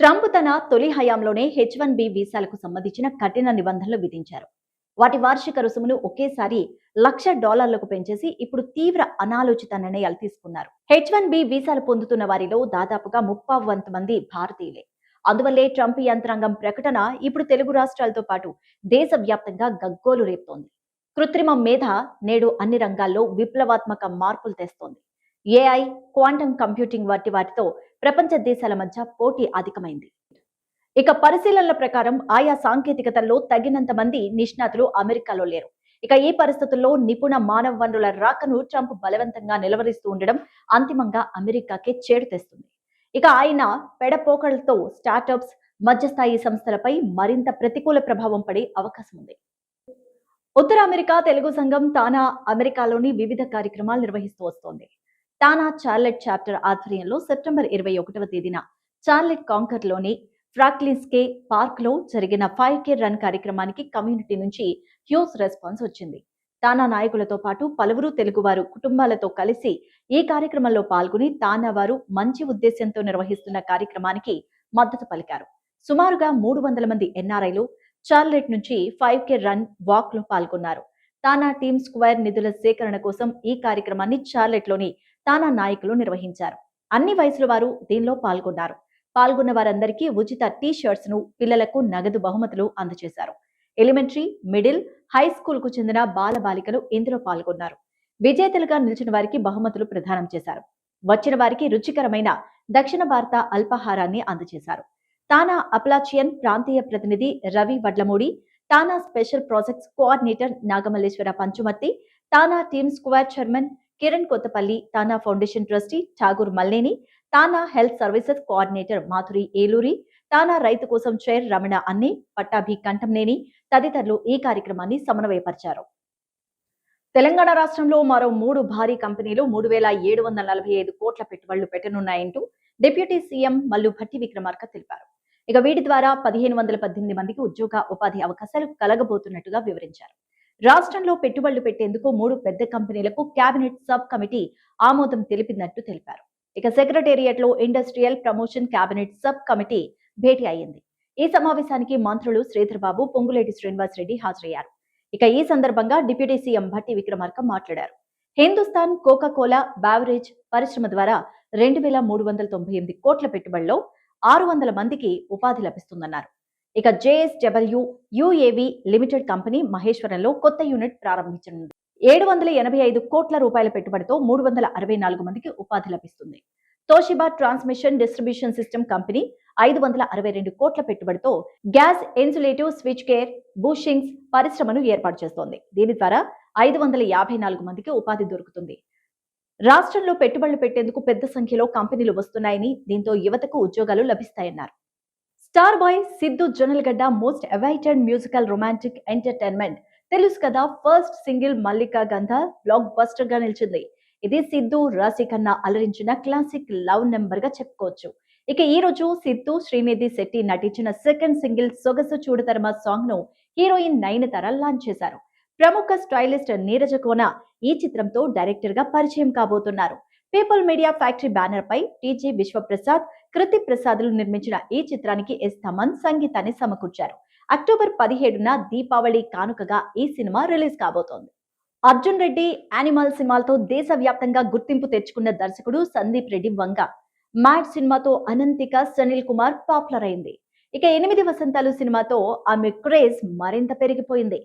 Trump తన తొలి హయాంలోనే హెచ్ వన్ బి వీసాలకు సంబంధించిన కఠిన నిబంధనలు విధించారు. వాటి వార్షిక రుసుమును ఒకేసారి లక్ష డాలర్లకు పెంచేసి ఇప్పుడు తీవ్ర అనాలోచిత నిర్ణయాలు తీసుకున్నారు. హెచ్ వన్ బి వీసాలు పొందుతున్న వారిలో దాదాపుగా ముప్పై వంద మంది భారతీయులే. అందువల్లే ట్రంప్ యంత్రాంగం ప్రకటన ఇప్పుడు తెలుగు రాష్ట్రాలతో పాటు దేశవ్యాప్తంగా గగ్గోలు రేపుతోంది. కృత్రిమ మేధ నేడు అన్ని రంగాల్లో విప్లవాత్మక మార్పులు తెస్తోంది. ఏఐ క్వాంటమ్ కంప్యూటింగ్ వంటి వాటితో ప్రపంచ దేశాల మధ్య పోటీ అధికమైంది. ఇక పరిశీలనల ప్రకారం ఆయా సాంకేతికతల్లో తగినంత మంది నిష్ణాతులు అమెరికాలో లేరు. ఇక ఈ పరిస్థితుల్లో నిపుణ మానవ వనరుల రాకను ట్రంప్ బలవంతంగా నిలవరిస్తూ ఉండడం అంతిమంగా అమెరికాకే చేడు తెస్తుంది. ఇక ఆయన పెడపోకలతో స్టార్టప్స్ మధ్యస్థాయి సంస్థలపై మరింత ప్రతికూల ప్రభావం పడే అవకాశం ఉంది. ఉత్తర అమెరికా తెలుగు సంఘం తానా అమెరికాలోని వివిధ కార్యక్రమాలు నిర్వహిస్తూ వస్తోంది. టానా చార్లెట్ చాప్టర్ ఆధ్వర్యంలో సెప్టెంబర్ ఇరవై ఒకటవ తేదీన చార్లెట్ కాంకర్లోని ఫ్రాక్లిన్స్కే పార్క్లో జరిగిన ఫైవ్ కే రన్ కార్యక్రమానికి కమ్యూనిటీ నుంచి హ్యూజ్ రెస్పాన్స్ వచ్చింది. తానా నాయకులతో పాటు పలువురు తెలుగువారు కుటుంబాలతో కలిసి ఈ కార్యక్రమంలో పాల్గొని తానా వారు మంచి ఉద్దేశంతో నిర్వహిస్తున్న కార్యక్రమానికి మద్దతు పలికారు. సుమారుగా మూడు వందల మంది ఎన్ఆర్ఐలు చార్లెట్ నుంచి ఫైవ్ కే రన్ వాక్లో పాల్గొన్నారు. తానా టీమ్ స్క్వేర్ నిధుల సేకరణ కోసం ఈ కార్యక్రమాన్ని చార్లెట్లోని తానా నాయకులు నిర్వహించారు. అన్ని వయసుల వారు దీనిలో పాల్గొన్నారు. పాల్గొన్న వారందరికీ ఉచిత టీ షర్ట్స్ను పిల్లలకు నగదు బహుమతులు అందజేశారు. ఎలిమెంటరీ మిడిల్ హై స్కూల్కు చెందిన బాల బాలికలు ఇందులో పాల్గొన్నారు. విజేతలుగా నిలిచిన వారికి బహుమతులు ప్రదానం చేశారు. వచ్చిన వారికి రుచికరమైన దక్షిణ భారత అల్పాహారాన్ని అందజేశారు. తానా అప్లాచియన్ ప్రాంతీయ ప్రతినిధి Ravi Vadlamudi TANA special projects coordinator Nagamalleswara Panchumarthi TANA team square chairman Kiran Kothapalli TANA foundation trustee Tagore Malleni TANA health services coordinator Madhuri Eluri TANA రైతు కోసం చైర్ రమణ అన్ని పట్టాభి కంఠంనేని తదితరులు ఈ కార్యక్రమాన్ని సమన్వయపరిచారు. తెలంగాణ రాష్ట్రంలో మరో మూడు భారీ కంపెనీలు మూడు వేల ఏడు వందల నలభై ఐదు కోట్ల పెట్టుబడులు పెట్టనున్నాయంటూ డిప్యూటీ సీఎం మల్లు భట్టి విక్రమార్క తెలిపారు. ఇక వీటి ద్వారా పదిహేను వందల పద్దెనిమిది మందికి ఉద్యోగ ఉపాధి అవకాశాలు కలగబోతున్నట్టుగా వివరించారు. రాష్ట్రంలో పెట్టుబడులు పెట్టేందుకు మూడు పెద్ద కంపెనీలకు కేబినెట్ సబ్ కమిటీ ఆమోదం తెలిపినట్టు తెలిపారు. ఇక సెక్రటేరియట్లో industrial promotion cabinet sub committee భేటీ అయింది ఈ సమావేశానికి మంత్రులు శ్రీధర్బాబు పొంగులేటి శ్రీనివాస్ రెడ్డి హాజరయ్యారు. ఇక ఈ సందర్భంగా డిప్యూటీ సీఎం భట్టి విక్రమార్క మాట్లాడారు. హిందుస్థాన్ కోకా కోలా బావరేజ్ పరిశ్రమ ద్వారా రెండు వేల మూడు వందల తొంభై ఎనిమిది కోట్ల పెట్టుబడిలో ఆరు వందల మందికి ఉపాధి లభిస్తుందన్నారు. ఇక జేఎస్డబ్ల్యూ యుఏవి లిమిటెడ్ కంపెనీ మహేశ్వరంలో కొత్త యూనిట్ ప్రారంభించనుంది. ఏడు వందల ఎనభై ఐదు కోట్ల రూపాయల పెట్టుబడితో మూడు వందల అరవై నాలుగు మందికి ఉపాధి లభిస్తుంది. Toshiba transmission distribution system company ఐదు వందల అరవై రెండు కోట్ల పెట్టుబడితో gas insulative switchgear bushings పరిశ్రమను ఏర్పాటు చేస్తోంది. దీని ద్వారా ఐదు వందల యాభై నాలుగు మందికి ఉపాధి దొరుకుతుంది. రాష్ట్రంలో పెట్టుబడులు పెట్టేందుకు పెద్ద సంఖ్యలో కంపెనీలు వస్తున్నాయని దీంతో యువతకు ఉద్యోగాలు లభిస్తాయన్నారు. Star boy Siddhu Jonnalagadda most awaited musical romantic entertainment. Telusu Kada first single Mallika గంధ బ్లాక్ బస్టర్గా నిలిచింది. ఇది సిద్ధు రాశి ఖన్నా అలరించిన క్లాసిక్ లవ్ నెంబర్గా చెప్పుకోవచ్చు. ఇక ఈ రోజు సిద్ధు శ్రీనిధి శెట్టి నటించిన సెకండ్ సింగిల్ సొగసు చూడతరమ సాంగ్ను హీరోయిన్ నయనతార లాంచ్ చేశారు. ప్రముఖ స్టైలిస్ట్ నీరజ కోన ఈ చిత్రంతో డైరెక్టర్గా పరిచయం కాబోతున్నారు. పీపుల్ మీడియా ఫ్యాక్టరీ బ్యానర్ పై టీజీ విశ్వప్రసాద్ కృతి ప్రసాదులు నిర్మించిన ఈ చిత్రానికి ఎస్ థమన్ సంగీతాన్ని సమకూర్చారు. అక్టోబర్ పదిహేడున దీపావళి కానుకగా ఈ సినిమా రిలీజ్ కాబోతోంది. అర్జున్ రెడ్డి యానిమల్ సినిమాలతో దేశవ్యాప్తంగా గుర్తింపు తెచ్చుకున్న దర్శకుడు సందీప్ రెడ్డి వంగ మ్యాడ్ సినిమాతో అనంతిక సునీల్ కుమార్ పాపులర్ అయింది. ఇక ఎనిమిది వసంతాలు సినిమాతో ఆమె క్రేజ్ మరింత పెరిగిపోయింది.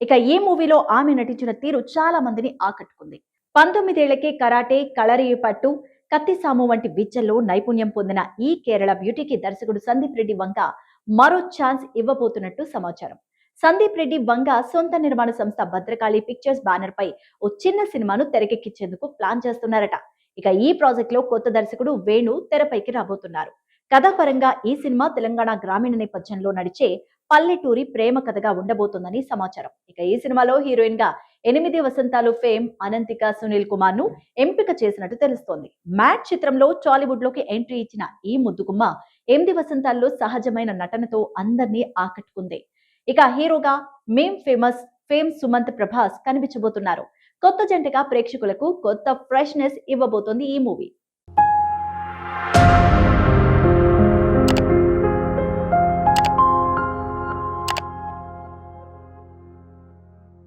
ఇక ఈ మూవీలో ఆమె నటించిన తీరు చాలా మందిని ఆకట్టుకుంది. పంతొమ్మిదేళ్ళకే కరాటే కలరీ పట్టు కత్తిసాము వంటి విద్యల్లో నైపుణ్యం పొందిన ఈ కేరళ బ్యూటీకి దర్శకుడు సందీప్ రెడ్డి వంక మరో ఛాన్స్ ఇవ్వబోతున్నట్టు సమాచారం. సందీప్ రెడ్డి వంగ సొంత నిర్మాణ సంస్థ భద్రకాళి పిక్చర్స్ బ్యానర్ పై ఓ చిన్న సినిమాను తెరకెక్కించేందుకు ప్లాన్ చేస్తున్నారట. ఇక ఈ ప్రాజెక్ట్లో కొత్త దర్శకుడు వేణు తెరపైకి రాబోతున్నారు. కథాపరంగా ఈ సినిమా తెలంగాణ గ్రామీణ నేపథ్యంలో నడిచే పల్లెటూరి ప్రేమ కథగా ఉండబోతోందని సమాచారం. ఇక ఈ సినిమాలో హీరోయిన్గా ఎనిమిది వసంతాలు ఫేమ్ అనంతిక సునీల్ కుమార్ను ఎంపిక చేసినట్టు తెలుస్తోంది. మ్యాట్ చిత్రంలో టాలీవుడ్లోకి ఎంట్రీ ఇచ్చిన ఈ ముద్దుగుమ్మ ఎనిమిది వసంతాల్లో సహజమైన నటనతో అందరినీ ఆకట్టుకుంది. ఇక హీరోగా మేం ఫేమస్ ఫేమ్ సుమంత్ ప్రభాస్ కనిపించబోతున్నారు. కొత్త జంటగా ప్రేక్షకులకు కొత్త ఫ్రెష్నెస్ ఇవ్వబోతోంది ఈ మూవీ.